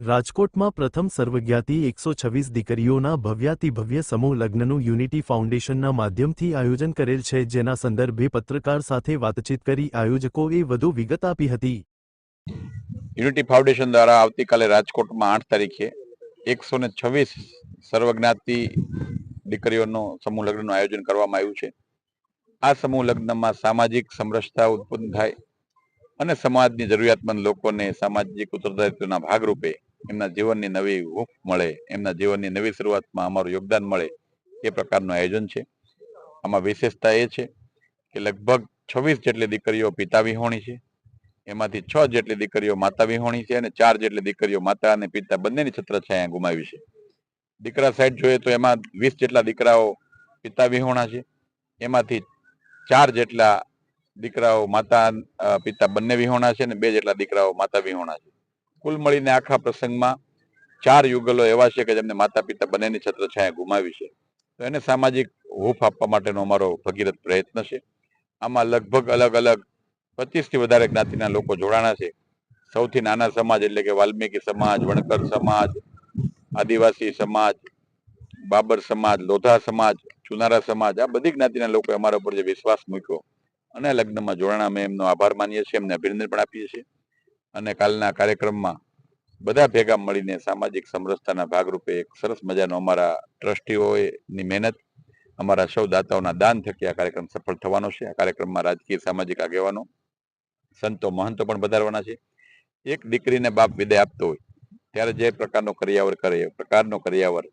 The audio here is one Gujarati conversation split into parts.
રાજકોટમાં પ્રથમ સર્વજ્ઞાતિ એકસો છવ્વીસ દીકરીઓના ભવ્યાતિભવ્ય સમૂહ લગ્નનું યુનિટી ફાઉન્ડેશનના માધ્યમથી આયોજન કરેલ છે, જેના સંદર્ભે પત્રકાર સાથે વાતચીત કરી આયોજકોએ વધુ વિગત આપી હતી. યુનિટી ફાઉન્ડેશન દ્વારા આવતીકાલે રાજકોટમાં આઠ તારીખે એકસો ને છવ્વીસ સર્વજ્ઞાતિ દીકરીઓનો સમૂહ લગ્નનું આયોજન કરવામાં આવ્યું છે. આ સમૂહ લગ્નમાં સામાજિક સમરસતા ઉત્પન્ન થાય અને સમાજની જરૂરિયાતમંદ લોકોને સામાજિક ઉત્તરદાયિત્વના ભાગરૂપે એમના જીવનની નવી હૂંફ મળે, એમના જીવનની નવી શરૂઆતમાં અમારું યોગદાન મળે, એ પ્રકારનું આયોજન છે. આમાં વિશેષતા એ છે કે લગભગ છવ્વીસ જેટલી દીકરીઓ પિતા વિહોણી છે, એમાંથી છ જેટલી દીકરીઓ માતા વિહોણી છે અને ચાર જેટલી દીકરીઓ માતા અને પિતા બંનેની છત્રછાયા ગુમાવી છે. દીકરા સાઈડ જોઈએ તો એમાં વીસ જેટલા દીકરાઓ પિતા વિહોણા છે, એમાંથી ચાર જેટલા દીકરાઓ માતા પિતા બંને વિહોણા છે અને બે જેટલા દીકરાઓ માતા વિહોણા છે. કુલ મળીને આખા પ્રસંગમાં ચાર યુગલો એવા છે કે જેમને માતા પિતા બંનેની છત્રછાયા ગુમાવી છે. તો એને સામાજિક હૂંફ આપવા માટેનો અમારો ભગીરથ પ્રયત્ન છે. આમાં લગભગ અલગ અલગ પચીસથી વધારે જ્ઞાતિના લોકો જોડાણા છે. સૌથી નાના સમાજ એટલે કે વાલ્મીકી સમાજ, વણકર સમાજ, આદિવાસી સમાજ, બાબર સમાજ, લોધા સમાજ, ચુનારા સમાજ, આ બધી જ્ઞાતિના લોકોએ અમારા ઉપર જે વિશ્વાસ મૂક્યો અને લગ્નમાં જોડાણા અમે એમનો આભાર માનીએ છીએ, એમને અભિનંદન પણ આપીએ છીએ. અને કાલના કાર્યક્રમમાં બધા ભેગા મળીને સામાજિક સમરસતાના ભાગરૂપે એક સરસ મજાનો અમારા ટ્રસ્ટીઓની મહેનત, અમારા સૌ દાતાઓના દાન થકી આ કાર્યક્રમ સફળ થવાનો છે. આ કાર્યક્રમમાં રાજકીય સામાજિક આગેવાનો, સંતો, મહંતો પણ વધારવાના છે. એક દીકરીને બાપ વિદાય આપતો હોય, ત્યારે જે પ્રકારનો કરિયાવર કરે, એ પ્રકારનો કરિયાવર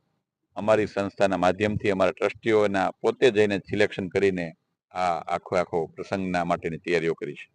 અમારી સંસ્થાના માધ્યમથી અમારા ટ્રસ્ટીઓના પોતે જઈને સિલેક્શન કરીને આ આખો આખો પ્રસંગના માટેની તૈયારીઓ કરી છે.